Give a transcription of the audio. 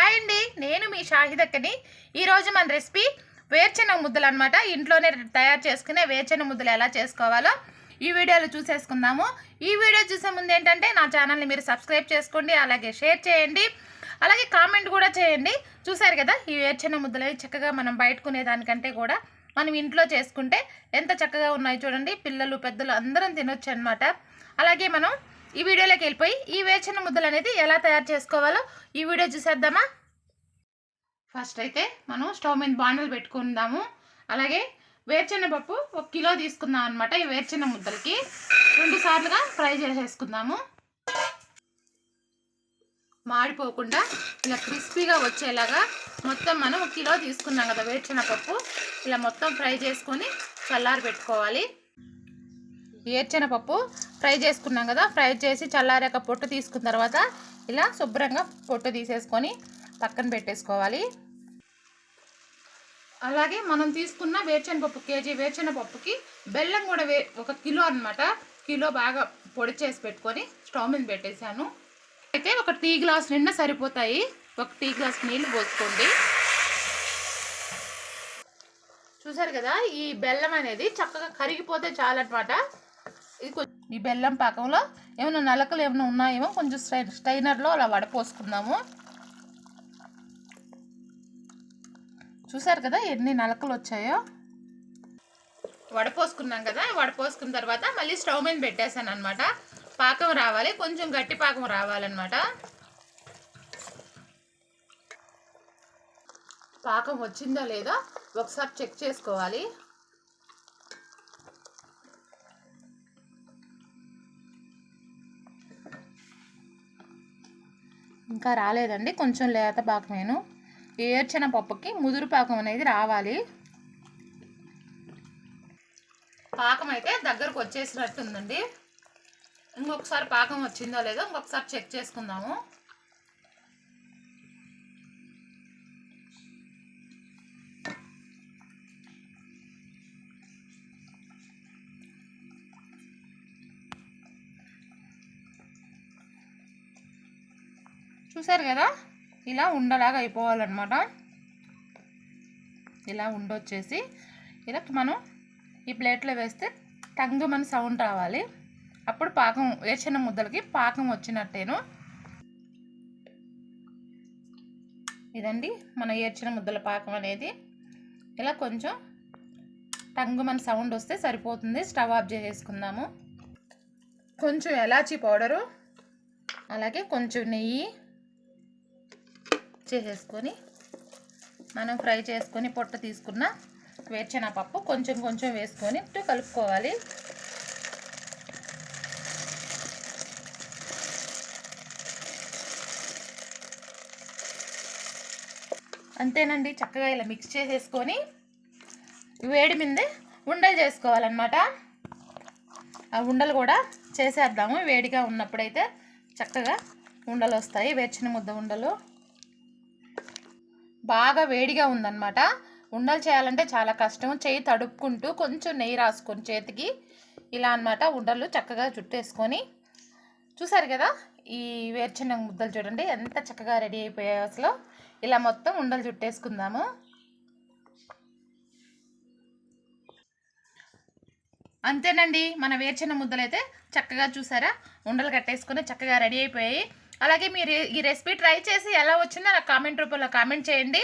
Hi అండి నేను మీ షాహిదక్కని. ఈరోజు మన రెసిపీ వేర్చెన ముద్దలు అనమాట ఇంట్లోనే తయారు చేసుకునే వేర్చెన ముద్దలు ఎలా చేసుకోవాలో ఈ వీడియోలో చూసేసుకుందాము. ఈ వీడియో చూసే ముందు ఏంటంటే నా ఛానల్ని మీరు సబ్స్క్రైబ్ చేసుకోండి అలాగే షేర్ చేయండి అలాగే కామెంట్ కూడా చేయండి. చూసారు కదా ఈ వేర్చెన ముద్దలు చక్కగా మనం బయటకునే దానికంటే కూడా మనం ఇంట్లో చేసుకుంటే ఎంత చక్కగా ఉన్నాయో చూడండి. పిల్లలు పెద్దలు అందరం తినొచ్చు అనమాట అలాగే మనం ఈ వీడియోలోకి వెళ్ళిపోయి ఈ వేచిన ముద్దలు అనేది ఎలా తయారు చేసుకోవాలో ఈ వీడియో చూసేద్దామా? ఫస్ట్ అయితే మనం స్టవ్ మీద బాండలు పెట్టుకుందాము. అలాగే వేరుచెన్న పప్పు ఒక కిలో తీసుకుందాం అనమాట ఈ వేరుచెన్న ముద్దలకి. రెండు సార్లుగా ఫ్రై చేసేసుకుందాము. మాడిపోకుండా ఇలా క్రిస్పీగా వచ్చేలాగా మొత్తం మనం ఒక కిలో తీసుకున్నాం కదా వేరుచెన్న పప్పు. ఇలా మొత్తం ఫ్రై చేసుకొని చల్లారి పెట్టుకోవాలి పప్పు ఫ్రై చేసుకున్నాం కదా ఫ్రై చేసి చల్లారాక పొట్టు తీసుకున్న తర్వాత ఇలా శుభ్రంగా పొట్టు తీసేసుకొని పక్కన పెట్టేసుకోవాలి. అలాగే మనం తీసుకున్న వేరుశనగపప్పు కేజీ వేరుశనగపప్పుకి బెల్లం కూడా వే ఒక కిలో అనమాట కిలో బాగా పొడి చేసి పెట్టుకొని స్టవ్ మీద పెట్టేశాను. అయితే ఒక టీ గ్లాస్ నిండా సరిపోతాయి. ఒక టీ గ్లాస్ నీళ్ళు పోసుకోండి. చూసారు కదా ఈ బెల్లం అనేది చక్కగా కరిగిపోతే చాలన్నమాట. ఇది ఈ బెల్లం పాకంలో ఏమైనా నలకలు ఏమైనా ఉన్నాయేమో కొంచెం స్టై స్టైనర్లో అలా వడపోసుకుందాము. చూసారు కదా ఎన్ని నలకలు వచ్చాయో? వడపోసుకున్నాం కదా వడపోసుకున్న తర్వాత మళ్ళీ స్టవ్ మీద పెట్టేశాను అనమాట పాకం రావాలి కొంచెం గట్టి పాకం రావాలన్నమాట. పాకం వచ్చిందా లేదా ఒకసారి చెక్ చేసుకోవాలి. ఇంకా రాలేదండి. కొంచెం లేత పాకమేను ఏర్చిన పప్పుకి ముదురు పాకం అనేది రావాలి. పాకం అయితే దగ్గరకు వచ్చేసినట్టు ఉందండి ఇంకొకసారి పాకం వచ్చిందో లేదో ఇంకొకసారి చెక్ చేసుకుందాము. చూసారు కదా? ఇలా ఉండలాగా అయిపోవాలన్నమాట. ఇలా ఉండొచ్చేసి ఇలా మనం ఈ ప్లేట్లో వేస్తే టంగు మన సౌండ్ రావాలి. అప్పుడు పాకం వేసిన ముద్దలకి పాకం వచ్చినట్టేను. ఇదండి మన ఏర్చిన ముద్దల పాకం అనేది. ఇలా కొంచెం టంగు మన సౌండ్ వస్తే సరిపోతుంది. స్టవ్ ఆఫ్ చేసేసుకుందాము. కొంచెం ఎలాచీ పౌడరు అలాగే కొంచెం నెయ్యి చేసేసుకొని మనం ఫ్రై చేసుకొని పొట్ట తీసుకున్న వేరుశనగపప్పు కొంచెం కొంచెం వేసుకొని ఇటు కలుపుకోవాలి. అంతేనండి చక్కగా ఇలా మిక్స్ చేసేసుకొని వేడి మీదే ఉండలు చేసుకోవాలన్నమాట. ఆ ఉండలు కూడా చేసేద్దాము వేడిగా ఉన్నప్పుడైతే చక్కగా ఉండలు వస్తాయి వేర్చిన ముద్ద ఉండలు. బాగా వేడిగా ఉందన్నమాట. ఉండలు చేయాలంటే చాలా కష్టం. చేయి తడుపుకుంటూ కొంచెం నెయ్యి రాసుకొని చేతికి ఇలా అన్నమాట ఉండలు చక్కగా చుట్టేసుకొని చూసారు కదా? ఈ వేరుచెనగ ముద్దలు చూడండి ఎంత చక్కగా రెడీ అయిపోయాయి అసలు. ఇలా మొత్తం ఉండలు చుట్టేసుకుందాము అంతేనండి మన వేరుచెన ముద్దలు అయితే చక్కగా చూసారా? ఉండలు కట్టేసుకొని చక్కగా రెడీ అయిపోయాయి. అలాగే మీరు ఈ రెసిపీ ట్రై చేసి ఎలా వచ్చిందో నాకు కామెంట్ రూపంలో కామెంట్ చేయండి.